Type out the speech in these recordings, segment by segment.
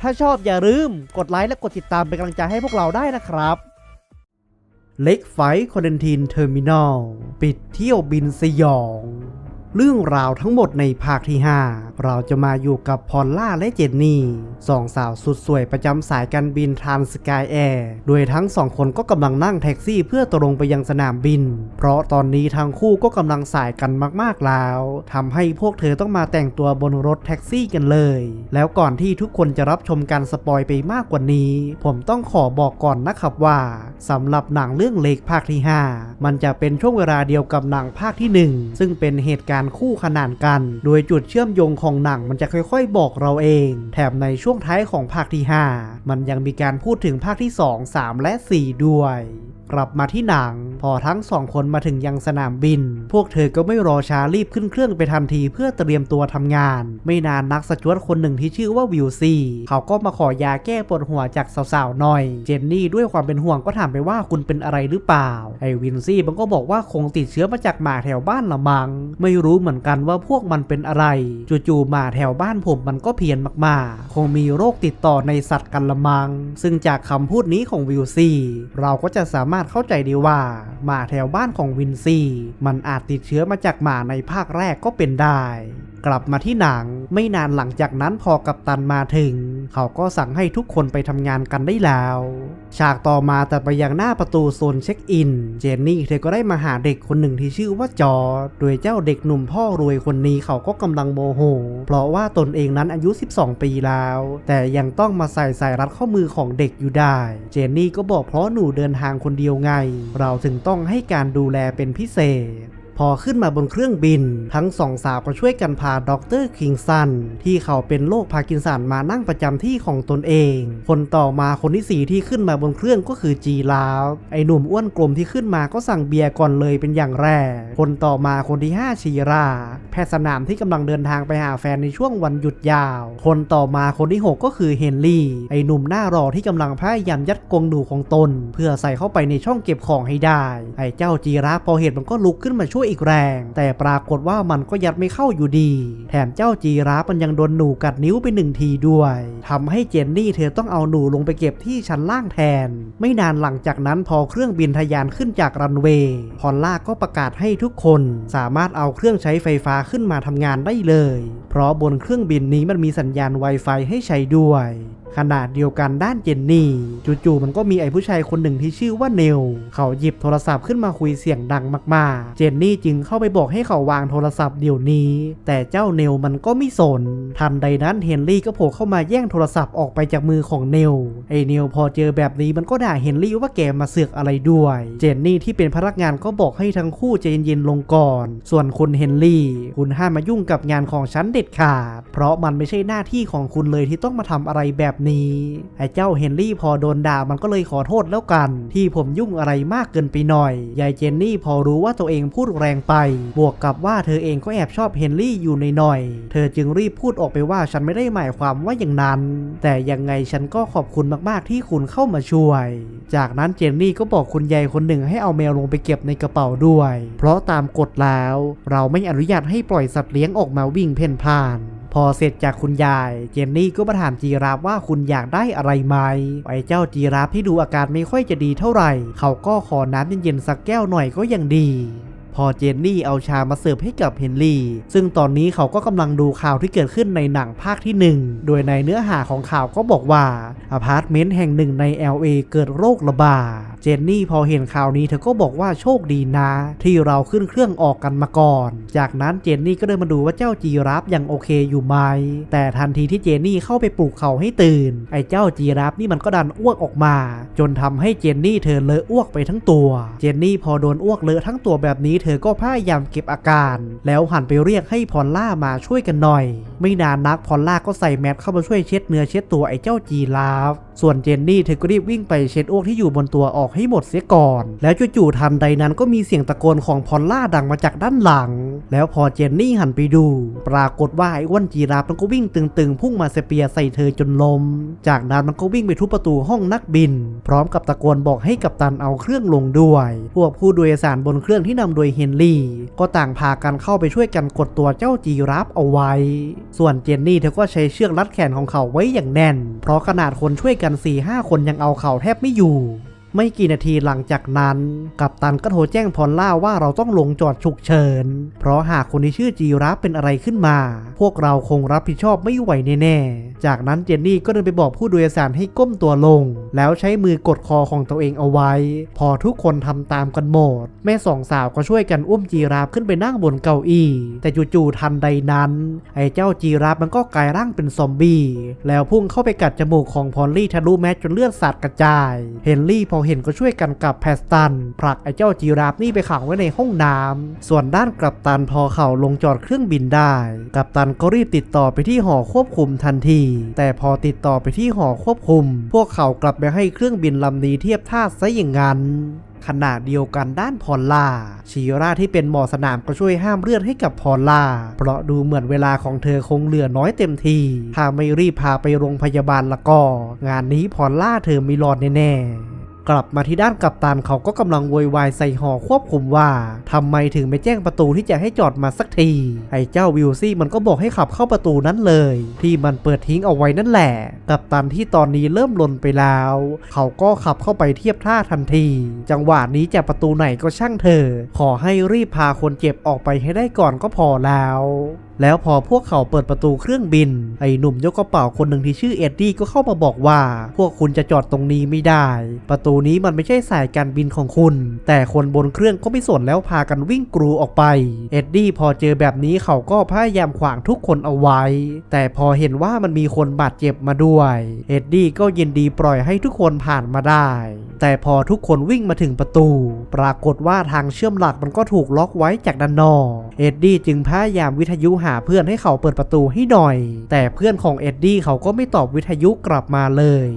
ถ้าชอบอย่าลืมกดไลค์และกดติดตามเป็นกำลังใจให้พวกเราได้นะครับเล็กไฟคอนเทนทินเทอร์มินอลปิดเที่ยวบินสยอง เรื่องราวทั้งหมดในภาคที่ 5 เราจะมาอยู่กับพอลล่าและเจนนี่สองสาวสุดสวยประจำสายการบินทรานสกายแอร์โดยทั้งสองคนก็กำลังนั่งแท็กซี่เพื่อตรงไปยังสนามบิน เพราะตอนนี้ทั้งคู่ก็กำลังสายกันมากๆแล้วทำให้พวกเธอต้องมาแต่งตัวบนรถแท็กซี่กันเลย แล้วก่อนที่ทุกคนจะรับชมการสปอยไปมากกว่านี้ ผมต้องขอบอกก่อนนะครับว่าสำหรับหนังเรื่องเล็กภาคที่ 5 มันจะเป็นช่วงเวลาเดียวกับหนังภาคที่ 1 ซึ่งเป็นเหตุการณ์คู่ขนานกัน โดยจุดเชื่อมโยงของหนังมันจะค่อยๆ บอกเราเอง แถมในช่วงท้ายของภาคที่ 5 มันยังมีการพูดถึงภาคที่ 2 3 และ 4 ด้วย กลับมาที่หนังพอทั้งสองคนมาถึงยังสนามบิน พวกเธอก็ไม่รอช้ารีบขึ้นเครื่องไปทันทีเพื่อเตรียมตัวทำงาน ไม่นานนักสจวตคนหนึ่งที่ชื่อว่าวิลซี่เขาก็มาขอยาแก้ปวดหัวจากสาวๆหน่อย เจนนี่ด้วยความเป็นห่วงก็ถามไปว่าคุณเป็นอะไรหรือเปล่า ไอ้วินซี่มันก็บอกว่าคงติดเชื้อมาจากหมาแถวบ้านละมัง ไม่รู้เหมือนกันว่าพวกมันเป็นอะไร จู่ๆหมาแถวบ้านผมมันก็เพี้ยนมากๆ คงมีโรคติดต่อในสัตว์กันละมัง ซึ่งจากคำพูดนี้ของวิลซี่เราก็จะสามารถเข้าใจได้ว่าหมาแถวบ้านของวินซี่มันอาจติดเชื้อมาจากหมาในภาคแรกก็เป็นได้กลับมาที่หนังไม่นานหลังจากนั้นพอกัปตันมาถึง เขาก็สั่งให้ทุกคนไปทำงานกันได้แล้ว ฉากต่อมาแต่ไปยังหน้าประตูโซนเช็คอิน เจนนี่เธอก็ได้มาหาเด็กคนหนึ่งที่ชื่อว่าจอดโดยเจ้าเด็กหนุ่มพ่อรวยคนนี้เขาก็กำลังโมโห เพราะว่าตนเองนั้นอายุ 12 ปีแล้ว แต่ยังต้องมาใส่สายรัดข้อมือของเด็กอยู่ได้ เจนนี่ก็บอกเพราะหนูเดินทางคนเดียวไง เราถึงต้องให้การดูแลเป็นพิเศษ พอขึ้นมาบนเครื่องบิน ทั้งสองสาวก็ช่วยกันพาด็อกเตอร์คิงสันที่เขาเป็นโรคพาร์กินสันมานั่งประจำที่ของตนเอง คนต่อมาคนที่สี่ที่ขึ้นมาบนเครื่องก็คือจีลาฟไอหนุ่มอ้วนกลมที่ขึ้นมาก็สั่งเบียร์ก่อนเลยเป็นอย่างแรก คนต่อมาคนที่ 5 ชีรา แพทย์สนามที่กำลังเดินทางไปหาแฟนในช่วงวันหยุดยาว คนต่อมาคนที่ 6 ก็คือเฮนรี่ ไอหนุ่มหน้ารอที่กำลังพยายามยัดกรงหนูของตน เพื่อใส่เข้าไปในช่องเก็บของให้ได้ ไอเจ้าจีราพอเห็นมันก็ลุกขึ้นมาช่วยอีกแรง แต่ปรากฏว่ามันก็ยัดไม่เข้าอยู่ดี แถมเจ้าจีราฟมันยังโดนหนูกัดนิ้วไปหนึ่งทีด้วยทำให้เจนนี่เธอต้องเอาหนูลงไปเก็บที่ชั้นล่างแทน ไม่นานหลังจากนั้นพอเครื่องบินทะยานขึ้นจากรันเวย์พอลล่าก็ประกาศให้ทุกคนสามารถเอาเครื่องใช้ไฟฟ้าขึ้นมาทำงานได้เลย เพราะบนเครื่องบินนี้มันมีสัญญาณ Wi-Fi ให้ใช้ด้วย ขณะเดียวกันด้านเจนนี่จู่ๆมันก็มีไอ้ผู้ชายคนหนึ่งที่ชื่อว่าเนล เขาหยิบโทรศัพท์ขึ้นมาคุยเสียงดังมาก ๆ เจนนี่จึงเข้าไปบอกให้เขาวางโทรศัพท์เดี๋ยวนี้ แต่เจ้าเนลมันก็ไม่สน ทันใดนั้นเฮนรี่ก็โผล่เข้ามาแย่งโทรศัพท์ออกไปจากมือของเนล ไอ้เนลพอเจอแบบนี้มันก็ด่าเฮนรี่ว่าแกมาเสือกอะไรด้วย เจนนี่ที่เป็นพนักงานก็บอกให้ทั้งคู่ใจเย็นๆลงก่อน ส่วนคุณเฮนรี่ คุณห้ามมายุ่งกับงานของฉันเด็ดขาด เพราะมันไม่ใช่หน้าที่ของคุณเลยที่ต้องมาทำอะไรแบบนี้ไอ้เจ้าเฮนรี่พอโดนด่ามันก็เลยขอโทษแล้วกัน ที่ผมยุ่งอะไรมากเกินไปหน่อยยายเจนนี่พอรู้ว่าตัวเองพูดแรงไป บวกกับว่าเธอเองก็แอบชอบเฮนรี่อยู่ในหน่อย เธอจึงรีบพูดออกไปว่าฉันไม่ได้หมายความว่าอย่างนั้น แต่ยังไงฉันก็ขอบคุณมากๆที่คุณเข้ามาช่วย จากนั้นเจนนี่ก็บอกคุณยายคนหนึ่งให้เอาแมวลงไปเก็บในกระเป๋าด้วย เพราะตามกฎแล้ว เราไม่อนุญาตให้ปล่อยสัตว์เลี้ยงออกมาวิ่งเพ่นพ่าน พอเสร็จจากคุณยาย เจนนี่ก็มาถามจีราฟว่าคุณอยากได้อะไรไหมไอ้เจ้าจีราฟที่ดูอาการไม่ค่อยจะดีเท่าไหร่ เขาก็ขอน้ำเย็นๆสักแก้วหน่อยก็ยังดี พอเจนนี่เอาชามาเสิร์ฟให้กับเฮนรี่ ซึ่งตอนนี้เขาก็กำลังดูข่าวที่เกิดขึ้นในหนังภาคที่ 1 โดยในเนื้อหาของข่าวก็บอกว่าอพาร์ตเมนต์แห่งหนึ่งใน LA เกิดโรคระบาด เจนนี่พอเห็นข่าวนี้เธอก็บอกว่าโชคดีนะ ที่เราขึ้นเครื่องออกกันมาก่อน จากนั้นเจนนี่ก็เดินมาดูว่าเจ้าจีราฟยังโอเคอยู่ไหม แต่ทันทีที่เจนนี่เข้าไปปลุกเขาให้ตื่น ไอ้เจ้าจีราฟนี่มันก็ดันอ้วกออกมา จนทำให้เจนนี่เธอเลอะอ้วกไปทั้งตัว เจนนี่พอโดนอ้วกเลอะทั้งตัวแบบนี้เธอก็พยายามเก็บอาการ แล้วหันไปเรียกให้พอลล่ามาช่วยกันหน่อย ไม่นานนักพอลล่าก็ใส่แมสเข้ามาช่วยเช็ดเนื้อเช็ดตัวไอ้เจ้าจีราฟ ส่วนเจนนี่เธอก็รีบวิ่งไปเช็ดอ้วกที่อยู่บนตัวออกให้หมดเสียก่อน แล้วจู่ๆทันใดนั้นก็มีเสียงตะโกนของพอลล่าดังมาจากด้านหลัง แล้วพอเจนนี่หันไปดู ปรากฏว่าไอ้อ้วนจีราฟมันก็วิ่งตึงๆ พุ่งมาเสเปียใส่เธอจนล้มจากนั้นมันก็วิ่งไปทุบประตูห้องนักบิน พร้อมกับตะโกนบอกให้กัปตันเอาเครื่องลงด้วย พวกผู้โดยสารบนเครื่องที่นำโดยเฮนรี่ ก็ต่างพากันเข้าไปช่วยกันกดตัวเจ้าจีราฟเอาไว้ ส่วนเจนนี่เธอก็ใช้เชือกรัดแขนของเขาไว้อย่างแน่น เพราะขนาดคนช่วยกัน4ี่ห้าคนยังเอาเขาแทบไม่อยู่ ไม่กี่นาทีหลังจากนั้น กัปตันก็โทรแจ้งพอลล่าว่าเราต้องลงจอดฉุกเฉิน เพราะหากคนที่ชื่อจีราฟเป็นอะไรขึ้นมา พวกเราคงรับผิดชอบไม่ไหวแน่ๆ จากนั้นเจนนี่ก็เดินไปบอกผู้โดยสารให้ก้มตัวลง แล้วใช้มือกดคอของตัวเองเอาไว้ พอทุกคนทำตามกันหมด แม่สองสาวก็ช่วยกันอุ้มจีราฟขึ้นไปนั่งบนเก้าอี้แต่จู่ๆทันใดนั้น ไอ้เจ้าจีราฟมันก็กลายร่างเป็นซอมบี้แล้วพุ่งเข้าไปกัดจมูกของพอลลี่ทะลุแมสจนเลือดสาดกระจาย เฮนรี่พอเห็นก็ช่วยกันกับแพสตันผลักไอ้เจ้าจีราฟนี่ไปขังไว้ในห้องน้ำส่วนด้านกัปตันพอเขาลงจอดเครื่องบินได้ กัปตันก็รีบติดต่อไปที่หอควบคุมทันที แต่พอติดต่อไปที่หอควบคุม พวกเขากลับไปให้เครื่องบินลำนี้เทียบท่าซะอย่างนั้นขณะเดียวกันด้านพอลล่าชีราที่เป็นหมอสนามก็ช่วยห้ามเลือดให้กับพอลล่า เพราะดูเหมือนเวลาของเธอคงเหลือน้อยเต็มที ถ้าไม่รีบพาไปโรงพยาบาลละก็ งานนี้พอลล่าเธอไม่รอดแน่ๆ กลับมาที่ด้านกัปตันเขาก็กำลังโวยวายใส่หอควบคุมว่าทำไมถึงไม่แจ้งประตูที่จะให้จอดมาสักที ไอ้เจ้าวิลซี่มันก็บอกให้ขับเข้าประตูนั้นเลย ที่มันเปิดทิ้งเอาไว้นั่นแหละ กัปตันที่ตอนนี้เริ่มลนไปแล้ว เขาก็ขับเข้าไปเทียบท่าทันที จังหวะนี้จะประตูไหนก็ช่างเธอ ขอให้รีบพาคนเจ็บออกไปให้ได้ก่อนก็พอแล้ว แล้วพอพวกเขาเปิดประตูเครื่องบิน ไอ้หนุ่มยกกระเป๋าคนหนึ่งที่ชื่อเอ็ดดี้ก็เข้ามาบอกว่า พวกคุณจะจอดตรงนี้ไม่ได้ ประตูนี้มันไม่ใช่สายการบินของคุณ แต่คนบนเครื่องก็ไม่สนแล้วพากันวิ่งกรูออกไป เอ็ดดี้พอเจอแบบนี้เขาก็พยายามขวางทุกคนเอาไว้ แต่พอเห็นว่ามันมีคนบาดเจ็บมาด้วย เอ็ดดี้ก็ยินดีปล่อยให้ทุกคนผ่านมาได้ แต่พอทุกคนวิ่งมาถึงประตู ปรากฏว่าทางเชื่อมหลักมันก็ถูกล็อกไว้จากด้านนอก เอ็ดดี้จึงพยายามวิทยุหาเพื่อนให้เขาเปิดประตูให้หน่อย แต่เพื่อนของเอ็ดดี้เขาก็ไม่ตอบวิทยุกลับมาเลย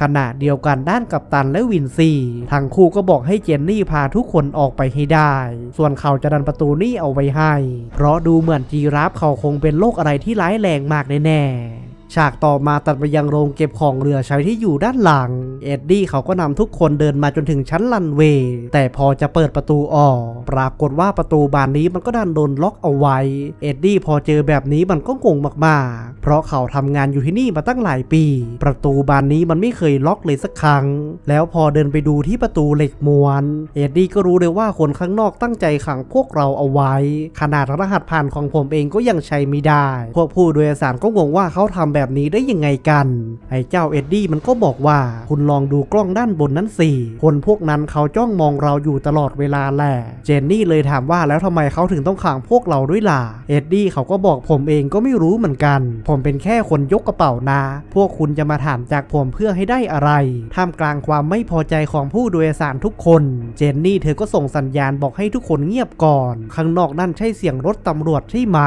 ขณะเดียวกันด้านกัปตันและวินซี่ทั้งคู่ก็บอกให้เจนนี่พาทุกคนออกไปให้ได้ ส่วนเขาจะดันประตูนี่เอาไว้ให้ เพราะดูเหมือนจีราฟเขาคงเป็นโรคอะไรที่ร้ายแรงมากแน่ๆ ฉากต่อมาตัดไปยังโรงเก็บของเรือใช้ที่อยู่ด้านหลัง เอ็ดดี้เขาก็นำทุกคนเดินมาจนถึงชั้นลันเวย์แต่พอจะเปิดประตูออก ปรากฏว่าประตูบานนี้มันก็ดันโดนล็อกเอาไว้ เอ็ดดี้พอเจอแบบนี้มันก็งงมากๆ เพราะเขาทำงานอยู่ที่นี่มาตั้งหลายปี ประตูบานนี้มันไม่เคยล็อกเลยสักครั้ง แล้วพอเดินไปดูที่ประตูเหล็กม้วน เอ็ดดี้ก็รู้เลยว่าคนข้างนอกตั้งใจขังพวกเราเอาไว้ ขนาดรหัสผ่านของผมเองก็ยังใช้ไม่ได้ พวกผู้โดยสารก็งงว่าเขาทำแบบนี้ได้ยังไงกัน ไอ้เจ้าเอ็ดดี้มันก็บอกว่า คุณลองดูกล้องด้านบนนั้นสิคนพวกนั้นเขาจ้องมองเราอยู่ตลอดเวลาแหละ เจนนี่เลยถามว่าแล้วทำไมเขาถึงต้องขังพวกเราด้วยล่ะ เอ็ดดี้เขาก็บอกผมเองก็ไม่รู้เหมือนกัน ผมเป็นแค่คนยกกระเป๋านะ พวกคุณจะมาถามจากผมเพื่อให้ได้อะไร ท่ามกลางความไม่พอใจของผู้โดยสารทุกคน เจนนี่เธอก็ส่งสัญญาณบอกให้ทุกคนเงียบก่อน ข้างนอกนั่นใช่เสียงรถตำรวจใช่ไหม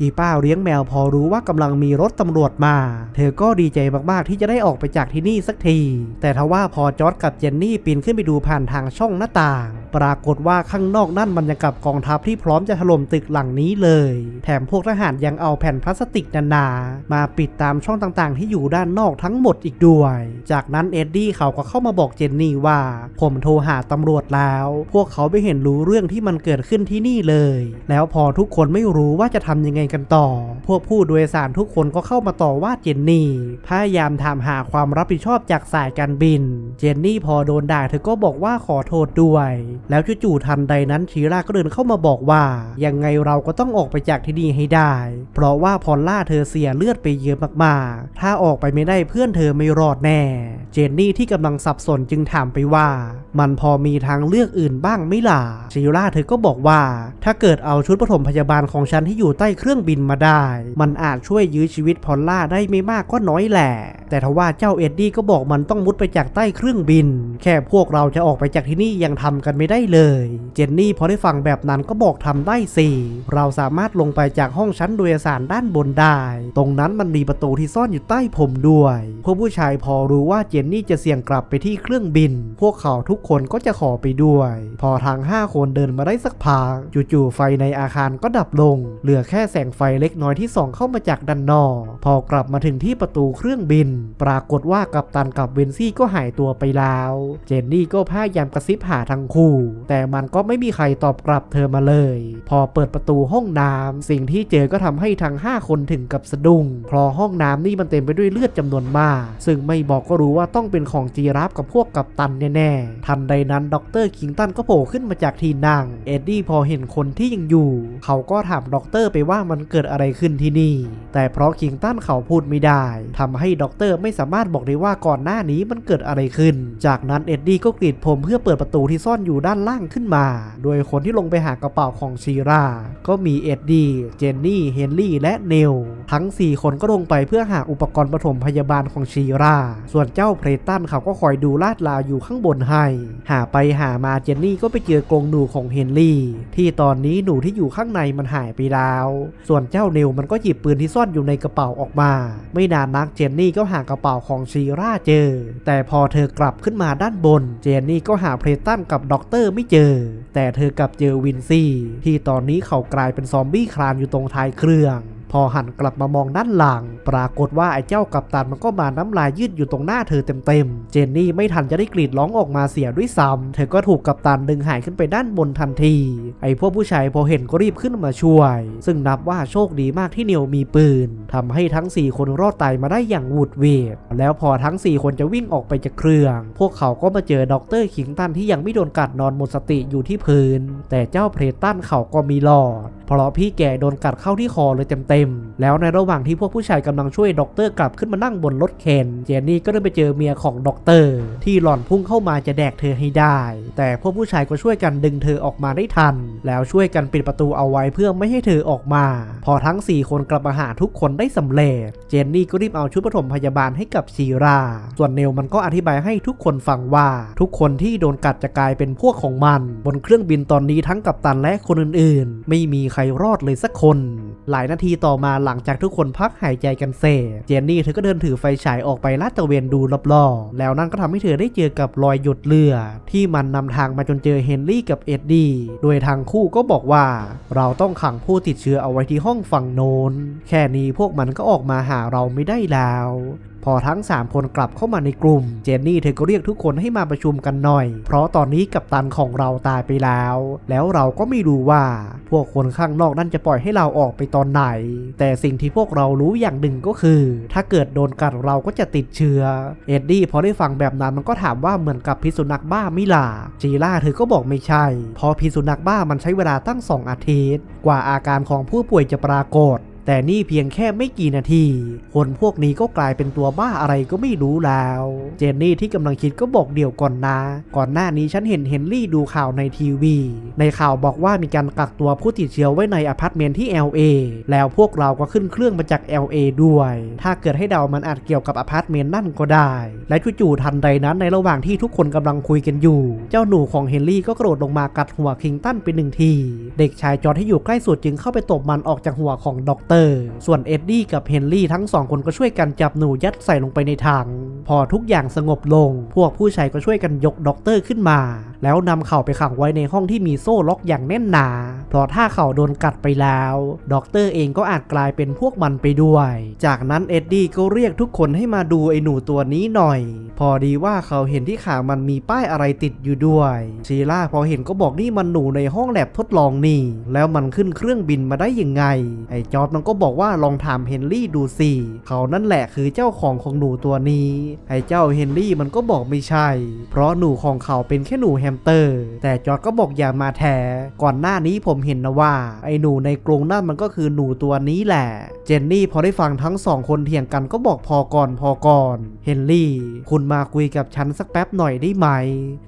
อีป้าเลี้ยงแมวพอรู้ว่ากำลังมีรถตำรวจมาเธอก็ดีใจมากๆที่จะได้ออกไปจากที่นี่สักที แต่ทว่าพอจอร์ดกับเจนนี่ปีนขึ้นไปดูผ่านทางช่องหน้าต่าง ปรากฏว่าข้างนอกนั่นมันยังกับกองทัพที่พร้อมจะถล่มตึกหลังนี้เลย แถมพวกทหารยังเอาแผ่นพลาสติกหนาๆมาปิดตามช่องต่างๆ ที่อยู่ด้านนอกทั้งหมดอีกด้วย จากนั้นเอ็ดดี้เขาก็เข้ามาบอกเจนนี่ว่า ผมโทรหาตำรวจแล้ว พวกเขาไม่เห็นรู้เรื่องที่มันเกิดขึ้นที่นี่เลย แล้วพอทุกคนไม่รู้ว่าจะทำยังไงกันต่อ พวกผู้โดยสารทุกคนก็เข้ามาต่อว่าเจนนี่พยายามถามหาความรับผิดชอบจากสายการบิน เจนนี่พอโดนด่าเธอก็บอกว่าขอโทษด้วย แล้วจู่ๆทันใดนั้นชีราก็เดินเข้ามาบอกว่า ยังไงเราก็ต้องออกไปจากที่นี่ให้ได้ เพราะว่าพอลล่าเธอเสียเลือดไปเยอะมากๆ ถ้าออกไปไม่ได้เพื่อนเธอไม่รอดแน่ เจนนี่ที่กำลังสับสนจึงถามไปว่า มันพอมีทางเลือกอื่นบ้างไหม่ล่ะชีราเธอก็บอกว่า ถ้าเกิดเอาชุดปฐมพยาบาลของฉันที่อยู่ใต้เครื่องบินมาได้ มันอาจช่วยยื้อชีวิตพอลล่าได้ไม่มากก็น้อยแหละ แต่ทว่าเจ้าเอ็ดดี้ก็บอกมันต้องมุดไปจากใต้เครื่องบิน แค่พวกเราจะออกไปจากที่นี่ยังทำกันไม่ได้เลย เจนนี่พอได้ฟังแบบนั้นก็บอกทำได้สิเราสามารถลงไปจากห้องชั้นโดยสารด้านบนได้ ตรงนั้นมันมีประตูที่ซ่อนอยู่ใต้ผมด้วยพวกผู้ชายพอรู้ว่าเจนนี่จะเสี่ยงกลับไปที่เครื่องบิน พวกเขาทุกคนก็จะขอไปด้วย พอทางห้าคนเดินมาได้สักพักจู่ๆไฟในอาคารก็ดับลง เหลือแค่แสงไฟเล็กน้อยที่ส่องเข้ามาจากด้านนอก พอกลับลับมาถึงที่ประตูเครื่องบิน ปรากฏว่ากัปตันกับเวนซี่ก็หายตัวไปแล้ว เจนนี่ก็พยายามกระซิบหาทั้งคู่ แต่มันก็ไม่มีใครตอบกลับเธอมาเลย พอเปิดประตูห้องน้ำสิ่งที่เจอก็ทำให้ทั้ง 5 คนถึงกับสะดุ้งเพราะห้องน้ำนี่มันเต็มไปด้วยเลือดจำนวนมาก ซึ่งไม่บอกก็รู้ว่าต้องเป็นของจีราฟกับพวกกัปตันแน่ๆ ทันใดนั้นดรคิงตันก็โผล่ขึ้นมาจากที่นั่ง เอ็ดดี้พอเห็นคนที่ยังอยู่ เขาก็ถามด็อกเตอร์ไปว่ามันเกิดอะไรขึ้นที่นี่ แต่เพราะคิงตันเขาพูดไม่ได้ทำให้ด็อกเตอร์ไม่สามารถบอกได้ว่าก่อนหน้านี้มันเกิดอะไรขึ้น จากนั้นเอ็ดดี้ก็กรีดผมเพื่อเปิดประตูที่ซ่อนอยู่ด้านล่างขึ้นมา โดยคนที่ลงไปหากระเป๋าของชีรา ก็มีเอ็ดดี้ เจนนี่ เฮนรี่ และเนล ทั้ง 4 คนก็ลงไปเพื่อหาอุปกรณ์ปฐมพยาบาลของชีรา ส่วนเจ้าเพรตันเขาก็คอยดูลาดลาวอยู่ข้างบนให้ หาไปหามาเจนนี่ก็ไปเจอกรงหนูของเฮนรี่ ที่ตอนนี้หนูที่อยู่ข้างในมันหายไปแล้ว ส่วนเจ้าเนลมันก็หยิบปืนที่ซ่อนอยู่ในกระเป๋าออกมาไม่นานนักเจนนี่ก็หากระเป๋าของชีราเจอ แต่พอเธอกลับขึ้นมาด้านบน เจนนี่ก็หาเพลตันกับด็อกเตอร์ไม่เจอ แต่เธอกลับเจอวินซี่ที่ตอนนี้เขากลายเป็นซอมบี้คลานอยู่ตรงท้ายเครื่อง พอหันกลับมามองด้านหลัง ปรากฏว่าไอ้เจ้ากัปตันมันก็มาน้ำลายยืดอยู่ตรงหน้าเธอเต็มๆ เจนนี่ไม่ทันจะได้กรีดร้องออกมาเสียด้วยซ้ำเธอก็ถูกกัปตันดึงหายขึ้นไปด้านบนทันที ไอ้พวกผู้ชายพอเห็นก็รีบขึ้นมาช่วย ซึ่งนับว่าโชคดีมากที่เนียวมีปืนทำให้ทั้ง 4 คนรอดตายมาได้อย่างหวุดหวิดแล้วพอทั้ง 4 คนจะวิ่งออกไปจากเครื่อง พวกเขาก็มาเจอด็อกเตอร์คิงตันที่ยังไม่โดนกัดนอนหมดสติอยู่ที่พื้น แต่เจ้าเพรตันเขาก็มีหลอดเพราะพี่แกโดนกัดเข้าที่คอเลยเต็มๆ แล้วในระหว่างที่พวกผู้ชายกำลังช่วยด็อกเตอร์กลับขึ้นมานั่งบนรถเข็นเจนนี่ก็ได้ไปเจอเมียของด็อกเตอร์ที่หล่อนพุ่งเข้ามาจะแดกเธอให้ได้ แต่พวกผู้ชายก็ช่วยกันดึงเธอออกมาได้ทัน แล้วช่วยกันปิดประตูเอาไว้เพื่อไม่ให้เธอออกมา พอทั้ง 4 คนกลับมาหาทุกคนได้สำเร็จ เจนนี่ก็รีบเอาชุดปฐมพยาบาลให้กับชีรา ส่วนเนลมันก็อธิบายให้ทุกคนฟังว่า ทุกคนที่โดนกัดจะกลายเป็นพวกของมัน บนเครื่องบินตอนนี้ทั้งกัปตันและคนอื่นๆ ไม่มีใครรอดเลยสักคน หลายนาทีต่อมาหลังจากทุกคนพักหายใจกันเสร็จเจนนี่เธอก็เดินถือไฟฉายออกไปลาดตระเวนดูรอบๆ แล้วนั่นก็ทำให้เธอได้เจอกับรอยหยดเลือดที่มันนำทางมาจนเจอเฮนรี่กับเอ็ดดี้ โดยทางคู่ก็บอกว่า เราต้องขังผู้ติดเชื้อเอาไว้ที่ห้องฝั่งโน้น แค่นี้พวกมันก็ออกมาหาเราไม่ได้แล้ว พอทั้ง 3 คนกลับเข้ามาในกลุ่ม เจนนี่เธอก็เรียกทุกคนให้มาประชุมกันหน่อย เพราะตอนนี้กัปตันของเราตายไปแล้ว แล้วเราก็ไม่รู้ว่า พวกคนข้างนอกนั่นจะปล่อยให้เราออกไปตอนไหน แต่สิ่งที่พวกเรารู้อย่างหนึ่งก็คือ ถ้าเกิดโดนกัดเราก็จะติดเชื้อ เอ็ดดี้พอได้ฟังแบบนั้นมันก็ถามว่าเหมือนกับพิษสุนัขบ้าไม่ล่ะจีล่าเธอก็บอกไม่ใช่เพราะพิษสุนัขบ้ามันใช้เวลาตั้ง 2 อาทิตย์ กว่าอาการของผู้ป่วยจะปรากฏ แต่นี่เพียงแค่ไม่กี่นาที คนพวกนี้ก็กลายเป็นตัวบ้าอะไรก็ไม่รู้แล้ว เจนนี่ที่กำลังคิดก็บอกเดี๋ยวก่อนนะ ก่อนหน้านี้ฉันเห็นเฮนรี่ดูข่าวในทีวี ในข่าวบอกว่ามีการกักตัวผู้ติดเชื้อไว้ในอพาร์ตเมนต์ที่ LA แล้วพวกเราก็ขึ้นเครื่องมาจาก LA ด้วย ถ้าเกิดให้เดามันอาจเกี่ยวกับอพาร์ตเมนต์นั่นก็ได้ และจู่ๆทันใดนั้นในระหว่างที่ทุกคนกำลังคุยกันอยู่ เจ้าหนูของเฮนรี่ก็กระโดดลงมากัดหัวคิงตันไปหนึ่งที เด็กชายจอร์ที่อยู่ใกล้สุดจึงเข้าไปตบมันออกจากหัวของด็อกเตอร์ ส่วนเอ็ดดี้กับเฮนรี่ทั้งสองคนก็ช่วยกันจับหนูยัดใส่ลงไปในถัง พอทุกอย่างสงบลง พวกผู้ชายก็ช่วยกันยกด็อกเตอร์ขึ้นมา แล้วนำเขาไปขังไว้ในห้องที่มีโซ่ล็อกอย่างแน่นหนา เพราะถ้าเขาโดนกัดไปแล้วด็อกเตอร์เองก็อาจกลายเป็นพวกมันไปด้วย จากนั้นเอ็ดดี้ก็เรียกทุกคนให้มาดูไอ้หนูตัวนี้หน่อย พอดีว่าเขาเห็นที่ขามันมีป้ายอะไรติดอยู่ด้วยชีล่าพอเห็นก็บอกนี่มันหนูในห้องแลบทดลองนี่ แล้วมันขึ้นเครื่องบินมาได้ยังไง ไอ้จอร์ดมันก็บอกว่าลองถามเฮนรี่ดูสิเขานั่นแหละคือเจ้าของของหนูตัวนี้ไอ้เจ้าเฮนรี่มันก็บอกไม่ใช่ เพราะหนูของเขาเป็นแค่หนูแฮมสเตอร์ แต่จอร์ดก็บอกอย่ามาแถก่อนหน้านี้ผมเห็นนะว่า ไอ้หนูในกรงนั่นมันก็คือหนูตัวนี้แหละ เจนนี่พอได้ฟังทั้งสองคนเถียงกันก็บอกพอก่อนพอก่อน เฮนรี่ คุณมาคุยกับฉันสักแป๊บหน่อยได้ไหม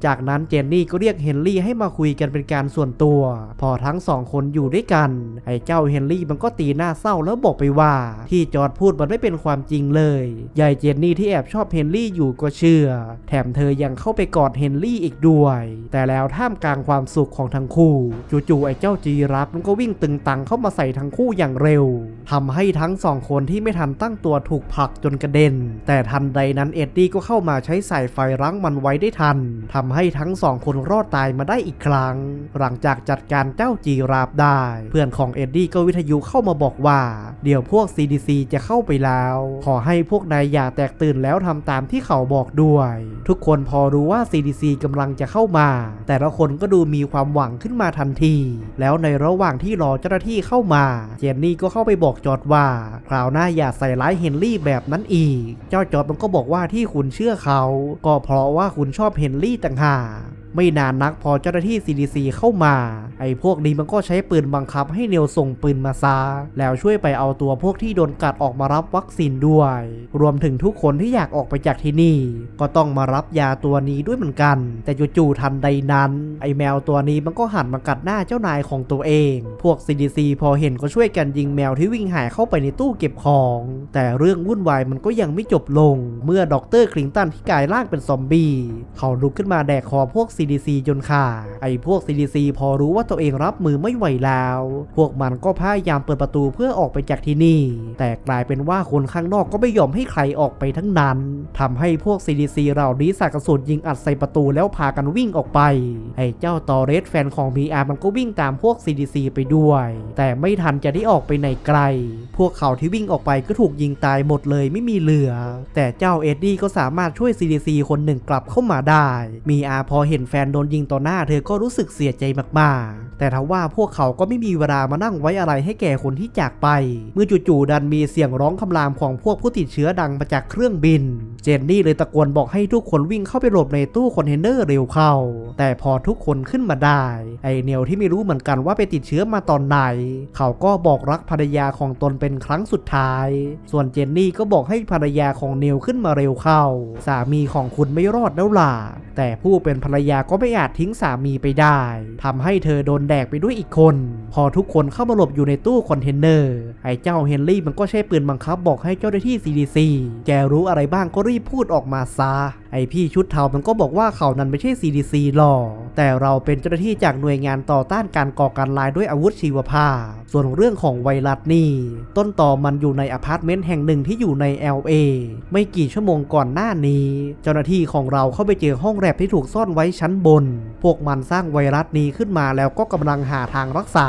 จากนั้นเจนนี่ก็เรียกเฮนรี่ให้มาคุยกันเป็นการส่วนตัว พอทั้งสองคนอยู่ด้วยกัน ไอ้เจ้าเฮนรี่มันก็ตีหน้าเศร้าแล้วบอกไปว่า ที่จอร์ดพูดมันไม่เป็นความจริงเลยยายเจนนี่ที่แอบชอบเฮนรี่อยู่ก็เชื่อ แถมเธอยังเข้าไปกอดเฮนรี่อีกด้วย แต่แล้วท่ามกลางความสุขของทั้งคู่จู่ๆไอ้เจ้าจีรับมันก็วิ่งตึงตังเข้ามาใส่ทั้งคู่อย่างเร็วทำให้ทั้งสองคนที่ไม่ทันตั้งตัวถูกผลักจนกระเด็น แต่ทันใดนั้นเอ็ดดี้ก็เข้ามาใช้สายไฟรั้งมันไว้ได้ทันทำให้ทั้งสองคนรอดตายมาได้อีกครั้ง หลังจากจัดการเจ้าจีราฟได้ เพื่อนของเอ็ดดี้ก็วิทยุเข้ามาบอกว่าว่าเดี๋ยวพวก CDC จะเข้าไปแล้ว ขอให้พวกนายอย่าแตกตื่นแล้วทำตามที่เขาบอกด้วย ทุกคนพอรู้ว่า CDC กำลังจะเข้ามา แต่ละคนก็ดูมีความหวังขึ้นมาทันที แล้วในระหว่างที่รอเจ้าหน้าที่เข้ามา เจนนี่ก็เข้าไปบอกจอดว่า คราวหน้าอย่าใส่ร้ายเฮนรี่แบบนั้นอีก เจ้าจอดมันก็บอกว่าที่คุณเชื่อเขา ก็เพราะว่าคุณชอบเฮนรี่ต่างหาก ไม่นานนักพอเจ้าหน้าที่ CDC เข้ามา ไอ้พวกนี้มันก็ใช้ปืนบังคับให้เนลส่งปืนมาซา แล้วช่วยไปเอาตัวพวกที่โดนกัดออกมารับวัคซีนด้วย รวมถึงทุกคนที่อยากออกไปจากที่นี่ ก็ต้องมารับยาตัวนี้ด้วยเหมือนกัน แต่จู่ๆทันใดนั้น ไอ้แมวตัวนี้มันก็หันมากัดหน้าเจ้านายของตัวเอง พวก CDC พอเห็นก็ช่วยกันยิงแมวที่วิ่งหายเข้าไปในตู้เก็บของ แต่เรื่องวุ่นวายมันก็ยังไม่จบลง เมื่อดรคลิงตันที่กลายร่างเป็นซอมบี้เขาลุกขึ้นมาแดกคอพวก CDC จนขาดไอ้พวก CDC พอรู้ว่าตัวเองรับมือไม่ไหวแล้ว พวกมันก็พยายามเปิดประตูเพื่อออกไปจากที่นี่ แต่กลายเป็นว่าคนข้างนอกก็ไม่ยอมให้ใครออกไปทั้งนั้นทำให้พวก CDC เหล่านี้สากกระสุนยิงอัดใส่ประตูแล้วพากันวิ่งออกไป ไอ้เจ้าตอเรสแฟนของ VR มันก็วิ่งตามพวก CDC ไปด้วย แต่ไม่ทันจะได้ออกไปไหนไกล พวกเขาที่วิ่งออกไปก็ถูกยิงตายหมดเลยไม่มีเหลือ แต่เจ้าเอ็ดดี้ก็สามารถช่วย CDC คนหนึ่งกลับเข้ามาได้ มีอาพอเห็นแฟฟนโดนยิงต่อหน้าเธอก็รู้สึกเสียใจมากๆ แต่ทว่าพวกเขาก็ไม่มีเวลามานั่งไว้อะไรให้แก่คนที่จากไป เมื่อจู่ๆดันมีเสียงร้องคำรามของพวกผู้ติดเชื้อดังมาจากเครื่องบิน เจนนี่เลยตะโกนบอกให้ทุกคนวิ่งเข้าไปหลบในตู้คอนเทนเนอร์เร็วเข้า แต่พอทุกคนขึ้นมาได้ ไอเนียวที่ไม่รู้เหมือนกันว่าไปติดเชื้อมาตอนไหน เขาก็บอกรักภรรยาของตนเป็นครั้งสุดท้าย ส่วนเจนนี่ก็บอกให้ภรรยาของเนียวขึ้นมาเร็วเข้า สามีของคุณไม่รอดแล้วล่ะ แต่ผู้เป็นภรรยาก็ไม่อาจทิ้งสามีไปได้ทำให้เธอโดนแดกไปด้วยอีกคน พอทุกคนเข้ามาหลบอยู่ในตู้คอนเทนเนอร์ไอ้เจ้าเฮนรี่มันก็ใช้ปืนบังคับบอกให้เจ้าหน้าที่ CDC แกรู้อะไรบ้างก็รีบพูดออกมาซะไอพี่ชุดเทามันก็บอกว่าเขานั้นไม่ใช่ CDC หรอกแต่เราเป็นเจ้าหน้าที่จากหน่วยงานต่อต้านการก่อการร้ายด้วยอาวุธชีวภาพ ส่วนเรื่องของไวรัสนี่ ต้นต่อมันอยู่ในอพาร์ตเมนต์แห่งหนึ่งที่อยู่ใน LA ไม่กี่ชั่วโมงก่อนหน้านี้ เจ้าหน้าที่ของเราเข้าไปเจอห้องแลบที่ถูกซ่อนไว้ชั้นบน พวกมันสร้างไวรัสนี้ขึ้นมาแล้วก็กำลังหาทางรักษา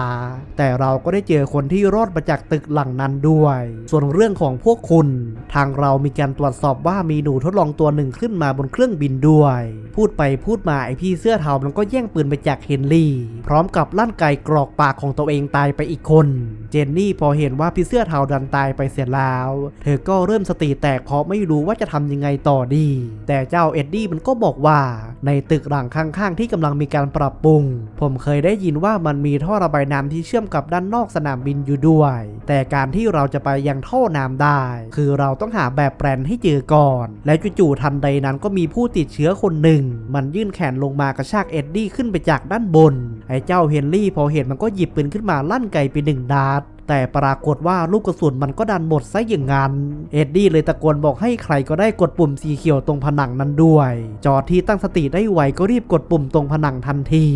แต่เราก็ได้เจอคนที่รอดมาจากตึกหลังนั้นด้วย ส่วนเรื่องของพวกคุณ ทางเรามีการตรวจสอบว่ามีหนูทดลองตัวหนึ่งขึ้นมาบนเครื่องบินด้วย พูดไปพูดมาไอพี่เสื้อเทามันก็แย่งปืนไปจากเฮนรี่ พร้อมกับลั่นไกกรอกปากของตัวเองตายไปอีกคน เจนนี่พอเห็นว่าพี่เสื้อเทาดันตายไปเสียแล้ว เธอก็เริ่มสติแตกเพราะไม่รู้ว่าจะทำยังไงต่อดี แต่เจ้าเอ็ดดี้มันก็บอกว่าในตึกหลังข้างๆ ที่กำลังมีการปรับปรุง ผมเคยได้ยินว่ามันมีท่อระบายน้ำที่เชื่อมกับด้านนอกสนามบินอยู่ด้วย แต่การที่เราจะไปยังท่อน้ำได้ คือเราต้องหาแบบแปลนให้เจอก่อน และจู่ๆทันใดนั้นก็มีผู้ติดเชื้อคนหนึ่ง มันยื่นแขนลงมากระชากเอ็ดดี้ขึ้นไปจากด้านบน ไอ้เจ้าเฮนรี่พอเห็นมันก็หยิบปืนขึ้นมาลั่นไกไปหนึ่งนัด แต่ปรากฏว่าลูกกระสุนมันก็ดันหมดซะอย่างนั้น เอ็ดดี้เลยตะโกนบอกให้ใครก็ได้กดปุ่มสีเขียวตรงผนังนั้นด้วย จอที่ตั้งสติได้ไวก็รีบกดปุ่มตรงผนังทันที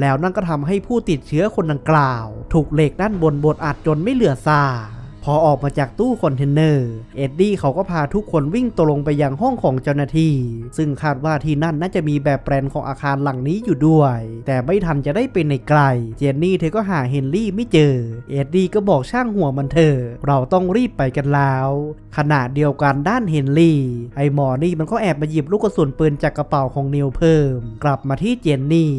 แล้วนั่นก็ทำให้ผู้ติดเชื้อคนดังกล่าว ถูกเหล็กด้านบนบดอัดจนไม่เหลือซาก พอออกมาจากตู้คอนเทนเนอร์ เอ็ดดี้เขาก็พาทุกคนวิ่งตรงไปยังห้องของเจ้าหน้าที่ ซึ่งคาดว่าที่นั่นน่าจะมีแบบแปลนของอาคารหลังนี้อยู่ด้วย แต่ไม่ทันจะได้เป็นในไกล เจนนี่เธอก็หาเฮนรี่ไม่เจอ เอ็ดดี้ก็บอกช่างหัวมันเถอะเราต้องรีบไปกันแล้ว ขณะเดียวกันด้านเฮนรี่ ไอหมอนี่มันก็แอบมาหยิบลูกกระสุนปืนจากกระเป๋าของนิวเพิ่ม กลับมาที่เจนนี่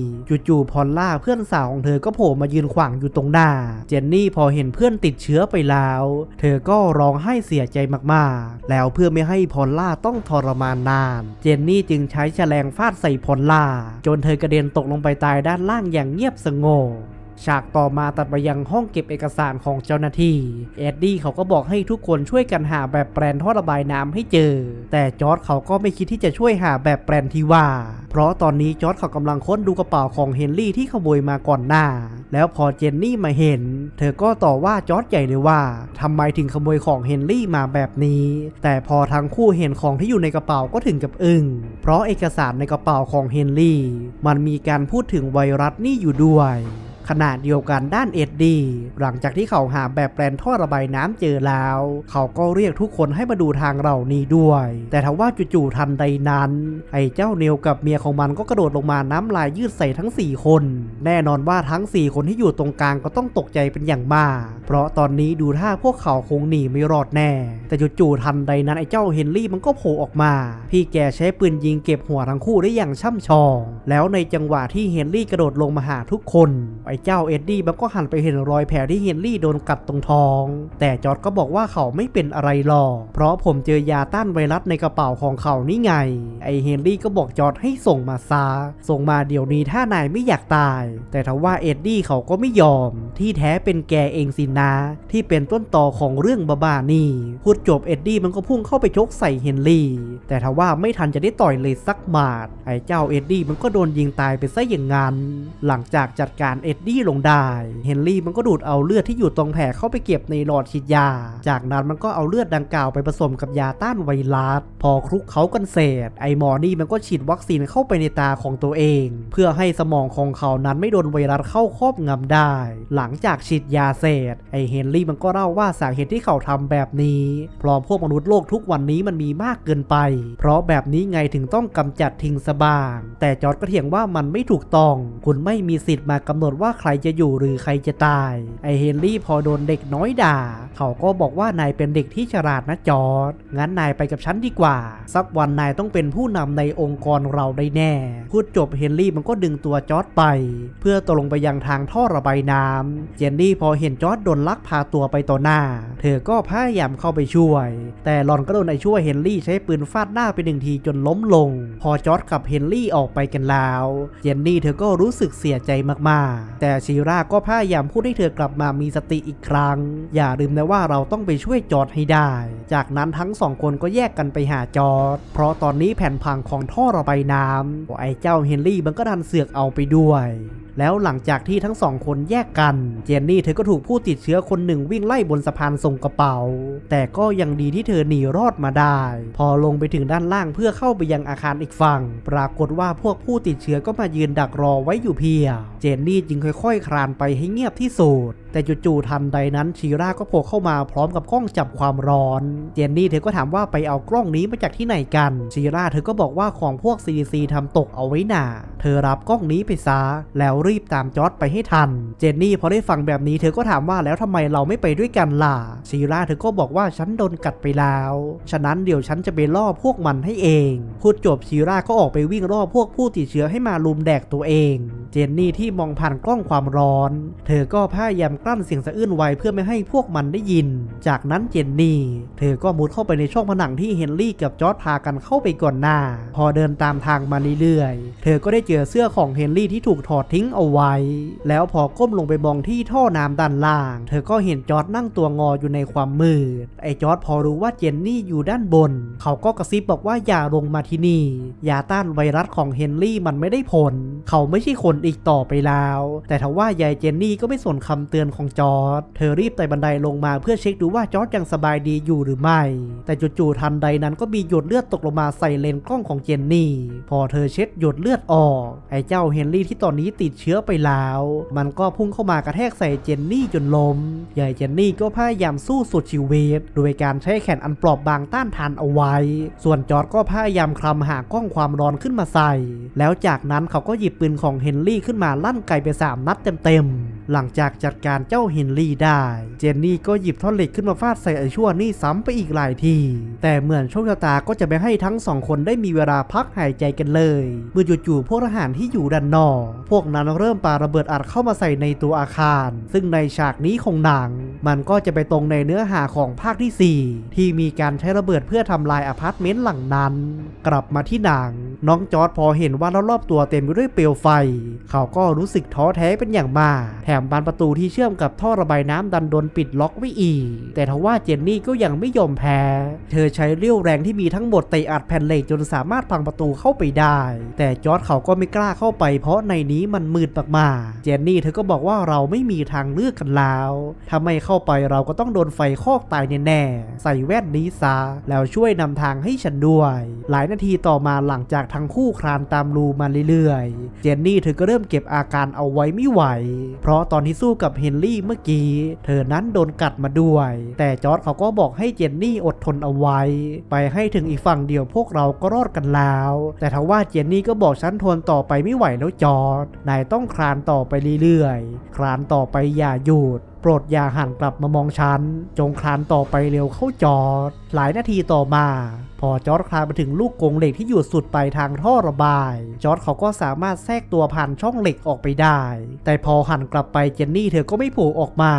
จู่ๆพอลล่าเพื่อนสาวของเธอก็โผล่มายืนขวางอยู่ตรงหน้า เจนนี่พอเห็นเพื่อนติดเชื้อไปแล้วเธอก็ร้องไห้เสียใจมากๆ แล้วเพื่อไม่ให้พอลล่าต้องทรมานนาน เจนนี่จึงใช้แฉลงฟาดใส่พอลล่า จนเธอกระเด็นตกลงไปตายด้านล่างอย่างเงียบสงบ ฉากต่อมาตัดไปยังห้องเก็บเอกสารของเจ้าหน้าที่ เอ็ดดี้เขาก็บอกให้ทุกคนช่วยกันหาแบบแปลนท่อระบายน้ำให้เจอ แต่จอร์ดเขาก็ไม่คิดที่จะช่วยหาแบบแปลนที่ว่า เพราะตอนนี้จอร์ดเขากำลังค้นดูกระเป๋าของเฮนรี่ที่ขโมยมาก่อนหน้า แล้วพอเจนนี่มาเห็น เธอก็ต่อว่าจอร์ดใหญ่เลยว่าทำไมถึงขโมยของเฮนรี่มาแบบนี้ แต่พอทั้งคู่เห็นของที่อยู่ในกระเป๋าก็ถึงกับอึ้งเพราะเอกสารในกระเป๋าของเฮนรี่มันมีการพูดถึงไวรัสนี่อยู่ด้วย ขณะเดียวกันด้านเอ็ดดี้หลังจากที่เขาหาแบบแปลนท่อระบายน้ำเจอแล้ว เขาก็เรียกทุกคนให้มาดูทางเหล่านี้ด้วย แต่ทว่าจู่ๆทันใดนั้น ไอ้เจ้าเนลกับเมียของมันก็กระโดดลงมาน้ำลายยืดใส่ทั้ง 4 คน แน่นอนว่าทั้ง 4 คนที่อยู่ตรงกลางก็ต้องตกใจเป็นอย่างมาก เพราะตอนนี้ดูท่าพวกเขาคงหนีไม่รอดแน่ แต่จู่ๆทันใดนั้นไอ้เจ้าเฮนรี่มันก็โผล่ออกมา พี่แกใช้ปืนยิงเก็บหัวทั้งคู่ได้อย่างช่ำชอง แล้วในจังหวะที่เฮนรี่กระโดดลงมาหาทุกคน ไอ้เจ้าเอ็ดดี้มันก็หันไปเห็นรอยแผลที่เฮนรี่โดนกัดตรงท้อง แต่จอร์ดก็บอกว่าเขาไม่เป็นอะไรหรอก เพราะผมเจอยาต้านไวรัสในกระเป๋าของเขานี่ไง ไอ้เฮนรี่ก็บอกจอร์ดให้ส่งมาซาส่งมาเดี๋ยวนี้ถ้านายไม่อยากตาย แต่ทว่าเอ็ดดี้เขาก็ไม่ยอม ที่แท้เป็นแกเองสินะที่เป็นต้นต่อของเรื่องบ้าๆนี่ พูดจบเอ็ดดี้มันก็พุ่งเข้าไปชกใส่เฮนรี่ แต่ทว่าไม่ทันจะได้ต่อยเลยสักหมาดไอ้เจ้าเอ็ดดี้มันก็โดนยิงตายไปซะอย่างนั้น หลังจากจัดการเอ็ดดี้ลงได้ เฮนรี่มันก็ดูดเอาเลือดที่อยู่ตรงแผลเข้าไปเก็บในหลอดฉีดยา จากนั้นมันก็เอาเลือดดังกล่าวไปผสมกับยาต้านไวรัส พอคลุกเขากันเสร็จไอ้หมอนี่มันก็ฉีดวัคซีนเข้าไปในตาของตัวเอง เพื่อให้สมองของเขานั้นไม่โดนไวรัสเข้าครอบงำได้ หลังจากฉีดยาเสร็จไอ้เฮนรี่มันก็เล่าว่าสาเหตุที่เขาทำแบบนี้เพราะพวกมนุษย์โลกทุกวันนี้มันมีมากเกินไป เพราะแบบนี้ไงถึงต้องกำจัดทิ้งซะบ้าง แต่จอร์ดก็เถียงว่ามันไม่ถูกต้อง คุณไม่มีสิทธิ์มากำหนดว่าใครจะอยู่หรือใครจะตาย ไอเฮนรี่พอโดนเด็กน้อยด่า เขาก็บอกว่านายเป็นเด็กที่ฉลาดนะจอร์ดงั้นนายไปกับฉันดีกว่า สักวันนายต้องเป็นผู้นำในองค์กรเราได้แน่ พูดจบเฮนรี่มันก็ดึงตัวจอร์ดไป เพื่อตกลงไปยังทางท่อระบายน้ำเจนนี่พอเห็นจอร์ดโดนลักพาตัวไปต่อหน้า เธอก็พยายามเข้าไปช่วย แต่หลอนก็โดนไอช่วยเฮนรี่ใช้ปืนฟาดหน้าไปหนึ่งทีจนล้มลง พอจอร์ดกับเฮนรี่ออกไปกันแล้ว เจนนี่เธอก็รู้สึกเสียใจมากๆ แต่แต่ชีราก็พยายามพูดให้เธอกลับมามีสติอีกครั้ง อย่าลืมนะว่าเราต้องไปช่วยจอดให้ได้ จากนั้นทั้งสองคนก็แยกกันไปหาจอด เพราะตอนนี้แผ่นพังของท่อระบายน้ำไอ้เจ้าเฮนรี่มันก็ดันเสือกเอาไปด้วยแล้วหลังจากที่ทั้งสองคนแยกกัน เจนนี่เธอก็ถูกผู้ติดเชื้อคนหนึ่งวิ่งไล่บนสะพานส่งกระเป๋า แต่ก็ยังดีที่เธอหนีรอดมาได้ พอลงไปถึงด้านล่างเพื่อเข้าไปยังอาคารอีกฝั่ง ปรากฏว่าพวกผู้ติดเชื้อก็มายืนดักรอไว้อยู่เพีย เจนนี่จึงค่อยๆคลานไปให้เงียบที่สุดแต่จู่ๆทันใดนั้นชีราก็โผล่เข้ามาพร้อมกับกล้องจับความร้อน เจนนี่เธอก็ถามว่าไปเอากล้องนี้มาจากที่ไหนกันชีราเธอก็บอกว่าของพวก CDC ทำตกเอาไว้น่ะเธอรับกล้องนี้ไปซะแล้วรีบตามจอร์ดไปให้ทัน เจนนี่พอได้ฟังแบบนี้เธอก็ถามว่าแล้วทำไมเราไม่ไปด้วยกันล่ะชีราเธอก็บอกว่าฉันโดนกัดไปแล้ว ฉะนั้นเดี๋ยวฉันจะไปล่อพวกมันให้เอง พูดจบชีราก็ออกไปวิ่งล่อพวกผู้ติดเชื้อให้มาลุมแดกตัวเอง เจนนี่ที่มองผ่านกล้องความร้อน เธอก็พยายามกลั้นเสียงสะอื้นไว้เพื่อไม่ให้พวกมันได้ยิน จากนั้นเจนนี่ เธอก็มุดเข้าไปในช่องผนังที่เฮนรี่กับจอร์ดพากันเข้าไปก่อนหน้า พอเดินตามทางมาเรื่อยๆ เธอก็ได้เจอเสื้อของเฮนรี่ที่ถูกถอดทิ้งเอาไว้ แล้วพอก้มลงไปมองที่ท่อน้ำด้านล่าง เธอก็เห็นจอร์ดนั่งตัวงออยู่ในความมืด ไอ้จอร์ดพอรู้ว่าเจนนี่อยู่ด้านบน เขาก็กระซิบบอกว่าอย่าลงมาที่นี่ อย่าต้านไวรัสของเฮนรี่มันไม่ได้ผล เขาไม่ใช่คนอีกต่อไปแล้ว แต่ทว่า ยายเจนนี่ก็ไม่สนคำเตือนของจอร์ดเธอรีบไต่บันไดลงมาเพื่อเช็คดูว่าจอร์ดยังสบายดีอยู่หรือไม่ แต่จู่ๆทันใดนั้นก็มีหยดเลือดตกลงมาใส่เลนกล้องของเจนนี่ พอเธอเช็ดหยดเลือดออก ไอ้เจ้าเฮนรี่ที่ตอนนี้ติดเชื้อไปแล้ว มันก็พุ่งเข้ามากระแทกใส่เจนนี่จนล้มยายเจนนี่ก็พยายามสู้สุดชีวิต โดยการใช้แขนอันเปราะบางต้านทานเอาไว้ ส่วนจอร์ดก็พยายามคลำหากล้องความร้อนขึ้นมาใส่ แล้วจากนั้นเขาก็หยิบปืนของเฮนรี่ขึ้นมาลั่นไกไปสามนัดเต็มๆ หลังจากจัดการเจ้าเฮนรี่ได้ เจนนี่ก็หยิบท่อนเหล็กขึ้นมาฟาดใส่ไอชั่วนี่ซ้ำไปอีกหลายที แต่เหมือนโชคชะตาก็จะไปให้ทั้งสองคนได้มีเวลาพักหายใจกันเลย เมื่อจู่ๆพวกทหารที่อยู่ด้านนอก พวกนั้นเริ่มปาระเบิดอัดเข้ามาใส่ในตัวอาคาร ซึ่งในฉากนี้ของหนัง มันก็จะไปตรงในเนื้อหาของภาคที่ 4 ที่มีการใช้ระเบิดเพื่อทำลายอพาร์ตเมนต์หลังนั้น กลับมาที่หนัง น้องจอร์ดพอเห็นว่ารอบๆตัวเต็มไปด้วยเปลวไฟ เขาก็รู้สึกท้อแท้เป็นอย่างมากแถมมบานประตูที่เชื่อมกับท่อระบายน้ำดันโดนปิดล็อกไว้อีก แต่ทว่าเจนนี่ก็ยังไม่ยอมแพ้ เธอใช้เรี่ยวแรงที่มีทั้งหมดเตะอัดแผ่นเหล็กจนสามารถพังประตูเข้าไปได้ แต่จอร์ดเขาก็ไม่กล้าเข้าไป เพราะในนี้มันมืดมากๆ เจนนี่เธอก็บอกว่าเราไม่มีทางเลือกกันแล้วถ้าไม่เข้าไปเราก็ต้องโดนไฟคอกตายแน่ๆ ใส่แว่นนี้ซะแล้วช่วยนำทางให้ฉันด้วย หลายนาทีต่อมาหลังจากทั้งคู่คลานตามรูมาเรื่อยๆ เจนนี่เธอก็เริ่มเก็บอาการเอาไว้ไม่ไหว เพราะตอนที่สู้กับเฮนรี่เมื่อกี้ เธอนั้นโดนกัดมาด้วย แต่จอร์ดเขาก็บอกให้เจนนี่อดทนเอาไว้ ไปให้ถึงอีกฝั่งเดียวพวกเราก็รอดกันแล้ว แต่ทว่าเจนนี่ก็บอกฉันทนต่อไปไม่ไหวแล้วจอร์ดนายต้องคลานต่อไปเรื่อยๆ คลานต่อไปอย่าหยุดโปรดอย่าหันกลับมามองฉัน จงคลานต่อไปเร็วเข้าจอร์ดหลายนาทีต่อมา พอจอร์ดคลานมาถึงลูกกงเหล็กที่อยู่สุดปลายทางท่อระบาย จอร์ดเขาก็สามารถแทรกตัวผ่านช่องเหล็กออกไปได้ แต่พอหันกลับไปเจนนี่เธอก็ไม่โผล่ออกมา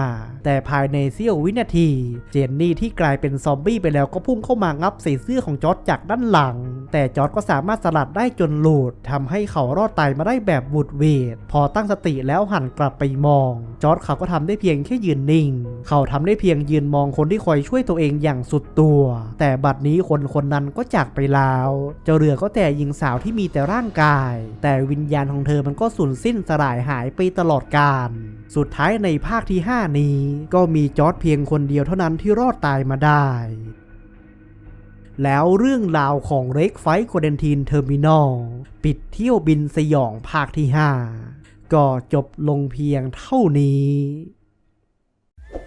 แต่ภายในเสี้ยววินาที เจนนี่ที่กลายเป็นซอมบี้ไปแล้วก็พุ่งเข้ามางับใส่เสื้อของจอร์ดจากด้านหลัง แต่จอร์ดก็สามารถสลัดได้จนหลุดทำให้เขารอดตายมาได้แบบบุดหวีดพอตั้งสติแล้วหันกลับไปมอง จอร์ดเขาก็ทำได้เพียงแค่ยืนนิ่ง เขาทำได้เพียงยืนมองคนที่คอยช่วยตัวเองอย่างสุดตัว แต่บัดนี้คนคนนั้นก็จากไปแล้ว เจ้าเรือก็แต่หญิงสาวที่มีแต่ร่างกาย แต่วิญญาณของเธอมันก็สูญสิ้นสลายหายไปตลอดกาลสุดท้ายในภาคที่ 5 นี้ ก็มีจอร์ดเพียงคนเดียวเท่านั้นที่รอดตายมาได้แล้วเรื่องราวของเร็กไฟโคเดนทีนเทอร์มินอลปิดเที่ยวบินสยองภาคที่ 5 ก็จบลงเพียงเท่านี้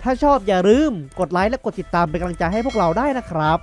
ถ้าชอบอย่าลืมกดไลค์และกดติดตามเป็นกำลังใจให้พวกเราได้นะครับ